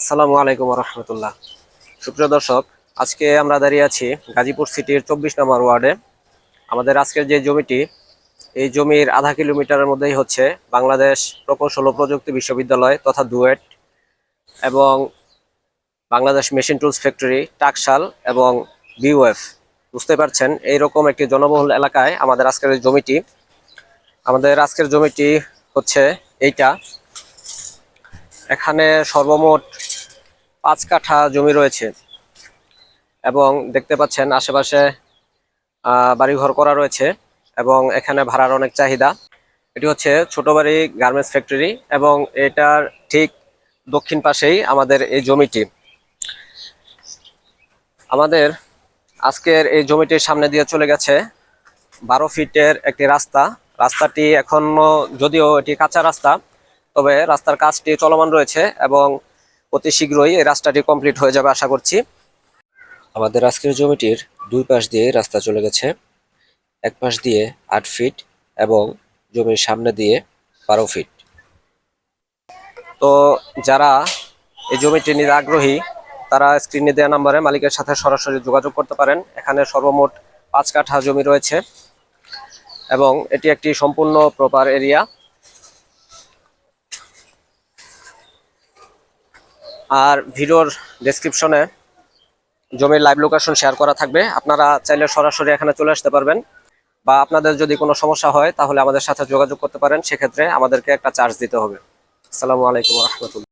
আসসালামু আলাইকুম রহমতুল্লাহ সুপ্রিয় দর্শক, আজকে আমরা দাঁড়িয়ে আছি গাজীপুর সিটির চব্বিশ নম্বর ওয়ার্ডে। আমাদের আজকের যে জমিটি, এই জমির আধা কিলোমিটারের মধ্যেই হচ্ছে বাংলাদেশ প্রকৌশল ও প্রযুক্তি বিশ্ববিদ্যালয় তথা দুয়েট এবং বাংলাদেশ মেশিন টুলস ফ্যাক্টরি, টাকশাল এবং বিউএফ বুঝতে পারছেন, এইরকম একটি জনবহুল এলাকায় আমাদের আজকের জমিটি। আমাদের আজকের জমিটি হচ্ছে এইটা। এখানে সর্বমোট পাঁচ কাঠা জমি রয়েছে এবং দেখতে পাচ্ছেন আশেপাশে বাড়িঘর করা রয়েছে এবং এখানে ভাড়ার অনেক চাহিদা। এটি হচ্ছে ছোট বাড়ি গার্মেন্টস ফ্যাক্টরি এবং এটার ঠিক দক্ষিণ পাশেই আমাদের এই জমিটি। আমাদের আজকের এই জমিটির সামনে দিয়ে চলে গেছে বারো ফিটের একটি রাস্তা। রাস্তাটি এখনও যদিও এটি কাঁচা রাস্তা, তবে রাস্তার কাজটি চলমান রয়েছে এবং অতি শীঘ্রই এই রাস্তাটি কমপ্লিট হয়ে যাবে আশা করছি। আমাদের আজকের জমিটির দুই পাশ দিয়ে রাস্তা চলে গেছে। এক পাশ দিয়ে আট ফিট এবং জমির সামনে দিয়ে বারো ফিট তো যারা এই জমিটি নিতে আগ্রহী, তারা স্ক্রিনে দেওয়া নাম্বারে মালিকের সাথে সরাসরি যোগাযোগ করতে পারেন। এখানে সর্বমোট পাঁচ কাঠা জমি রয়েছে এবং এটি একটি সম্পূর্ণ প্রপার এরিয়া আর ভিডিওর ডেসক্রিপশনে জমির লাইভ লোকেশন শেয়ার করা থাকবে। আপনারা চাইলে সরাসরি এখানে চলে আসতে পারবেন বা আপনাদের যদি কোনো সমস্যা হয় তাহলে আমাদের সাথে যোগাযোগ করতে পারেন। সেক্ষেত্রে আমাদেরকে একটা চার্জ দিতে হবে। আসসালামু আলাইকুম রহমতুল্লাহ।